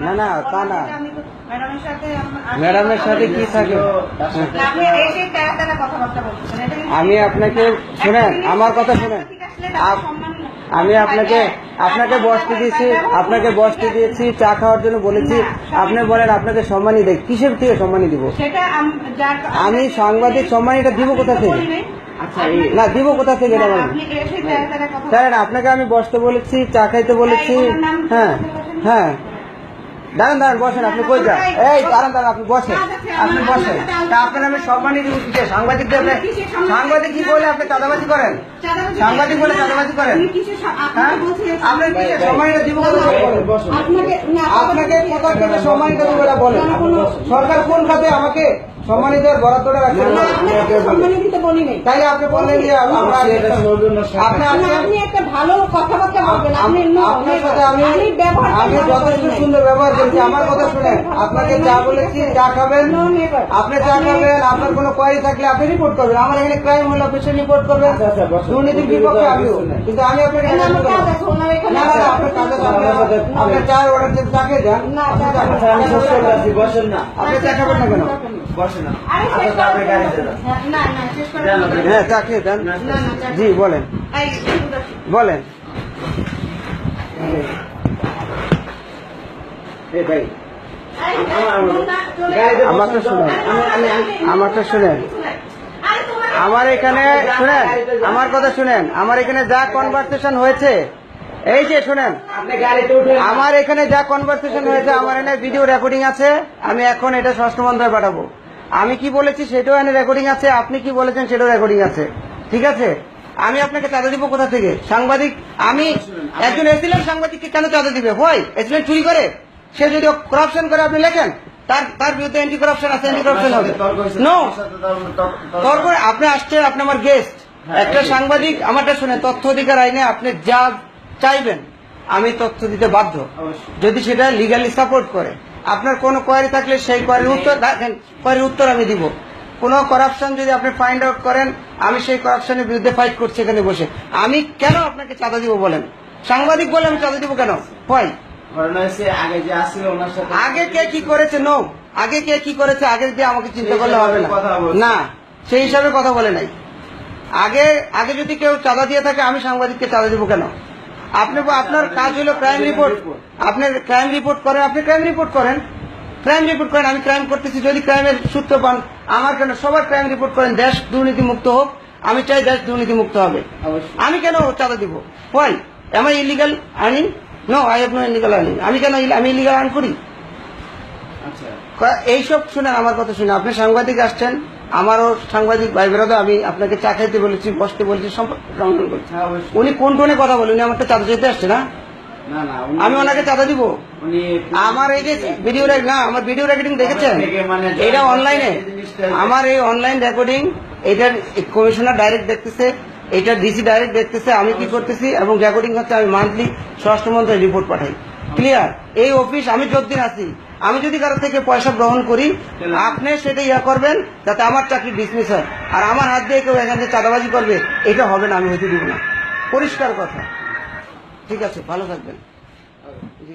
না, না, তা না। আমি ম্যাডামের সাথে কি থাকে? আপনাকে শুনেন আমার কথা শুনেন। আমি আপনাকে আপনাকে বসতে দিয়েছি আপনাকে বসতে দিয়েছি। চা খাওয়ার জন্য বলেছি। আপনি বলেন আপনাকে সম্মানই দেয় কিসের থেকে সম্মানই দিব? আমি সাংবাদিক সম্মানীটা দিব কোথা থেকে? আচ্ছা না দিব কোথা থেকে এটা স্যার আপনাকে আমি বসতে বলেছি চা খাইতে বলেছি। হ্যাঁ। হ্যাঁ। দাঁড়ান দাঁড়ান বসেন আপনি কই যান? এই দাঁড়ান দাঁড়ান আপনি বসেন। আপনি বসেন। তা আপনার আমি সম্মানই দিব কিসে সাংবাদিকদের আপনি সাংবাদিক কি বলে আপনি চাঁদাবাজি করেন? সাংবাদিক বলে চাঁদাবাজি করেন? হ্যাঁ? আপনার কিসে সম্মানিত দিব? আপনাকে থেকে সম্মানিত দিব এটা বলেন? সরকার কোন খাতে আমাকে সম্মানিত বরাদ্দটা রাখছেন না, আপনাকে সম্মানিত দিতে বলি। নাই। তাই আপনি বললেন যে আপনি একটা ভালো কথাবার্তা বলবেন। আপনি আপনার সাথে আমি আমি যথেষ্ট সুন্দর ব্যবহার করেছি। আমার কথা শুনেন। আপনাকে যা বলেছি যা খাবেন। আপনি চা খাবেন আপনার কোনো কোয়ারি থাকলে আপনি রিপোর্ট করবেন। আমার এখানে ক্রাইম হলে রিপোর্ট করবেন। দুর্নীতির বিপক্ষে আমিও। কিন্তু আমি আপনাকে না, না। না, আপনার কাজে আপনার চা অর্ডার খেয়ে যান আপনি চা খাবেন। বসেন না আপনি চা খাবেন না। কেন? বসেন না। আচ্ছা। হ্যাঁ, চা খেয়ে জি বলেন। বলেন। এই ভাই। আমারটা শুনেন। শুনেন। আমার এখানে শুনেন। আমার কথা শুনেন। আমার এখানে যা কনভারসেশন হয়েছে, এই যে শুনেন, আমার এখানে যা কনভারসেশন হয়েছে, আমার এখানে ভিডিও রেকর্ডিং আছে, আমি এখন এটা মন্ত্রায় পাঠাবো। আমি কি বলেছি সেটাও এখানে রেকর্ডিং আছে, আপনি কি বলেছেন সেটাও রেকর্ডিং আছে। ঠিক আছে? আমি আপনাকে চাঁদা দিব কোথা থেকে? সাংবাদিক, আমি একজন এসিলেন সাংবাদিককে কেন চাঁদা দিবে? হয় এসিলেন চুরি করে? সে যদি করাপশন করে আপনি লেখেন তার তার বিরুদ্ধে অ্যান্টি করাপশন আছে অ্যান্টি করাপশন হবে। নো তারপরে আপনি আসছেন আপনি আমার গেস্ট হ্যাঁ, একটা সাংবাদিক আমারটা শুনে তথ্য অধিকার আইনে আপনি যা চাইবেন আমি তথ্য দিতে বাধ্য। যদি সেটা লিগালি সাপোর্ট করে আপনার কোনো কোয়ারি থাকলে সেই কোয়ারির উত্তর দেখেন কোয়ারির উত্তর আমি দিব। কোনো করাপশন যদি আপনি ফাইন্ড আউট করেন আমি সেই করাপশনের বিরুদ্ধে ফাইট করছি এখানে বসে। আমি কেন আপনাকে চাঁদা দিব বলেন? সাংবাদিক বলে আমি চাঁদা দিব কেন? হয় আগে যে আসছিল ওনার সাথে আগে কে কি করেছে? নো। আগে কে কি করেছে? আগে দিয়ে আমাকে চিন্তা করলে হবে না। না সেই হিসাবে কথা বলে নাই। আগে আগে যদি কেউ চাঁদা দিয়ে থাকে আমি সাংবাদিককে চাঁদা দিব কেন? আপনি আপনার কাজ হলো ক্রাইম রিপোর্ট আপনি ক্রাইম রিপোর্ট করেন আপনি ক্রাইম রিপোর্ট করেন। ক্রাইম রিপোর্ট করেন আমি ক্রাইম করতেছি। যদি ক্রাইমের সূত্র পান আমার কেন? সবার ক্রাইম রিপোর্ট করেন দেশ দুর্নীতি মুক্ত হোক। আমি চাই দেশ দুর্নীতি মুক্ত হবে। আমি কেন চাঁদা দিব? Why am I illegal earning no I have no illegal earning আমি কেন আমি ইলিগাল আর্ন করি? আচ্ছা। এইসব শুনেন আমার কথা শুনে আপনি সাংবাদিক আসছেন আমারও সাংবাদিক ভাই বেরোদা আমি আপনাকে চা খাইতে বলেছি বসতে বলেছি করছি। হ্যাঁ উনি কোন টোনে কথা বলেন? উনি আমারটা চাঁদা যেতে আসছে না? আমি ওনাকে চাঁদা দিব? আমার এই যে ভিডিও না আমার ভিডিও রেকর্ডিং দেখেছেন? মানে এটা অনলাইনে আমার এই অনলাইন রেকর্ডিং এটার কমিশনার ডাইরেক্ট দেখতেছে। এটা ডিসি ডাইরেক্ট দেখতেছে, আমি কি করতেছি এবং রেকর্ডিং হচ্ছে আমি মান্থলি স্বরাষ্ট্রমন্ত্রী রিপোর্ট পাঠাই। ক্লিয়ার এই অফিস আমি যতদিন আছি, আমি যদি কারও থেকে পয়সা গ্রহণ করি, আপনি সেটা ইয়া করবেন যাতে আমার চাকরি ডিসমিস হয়। আর আমার হাত দিয়ে কেউ এখান থেকে চাঁদাবাজি করবে, এটা হবে না, আমি হতে দিব না। পরিষ্কার কথা। ঠিক আছে, ভালো থাকবেন। জি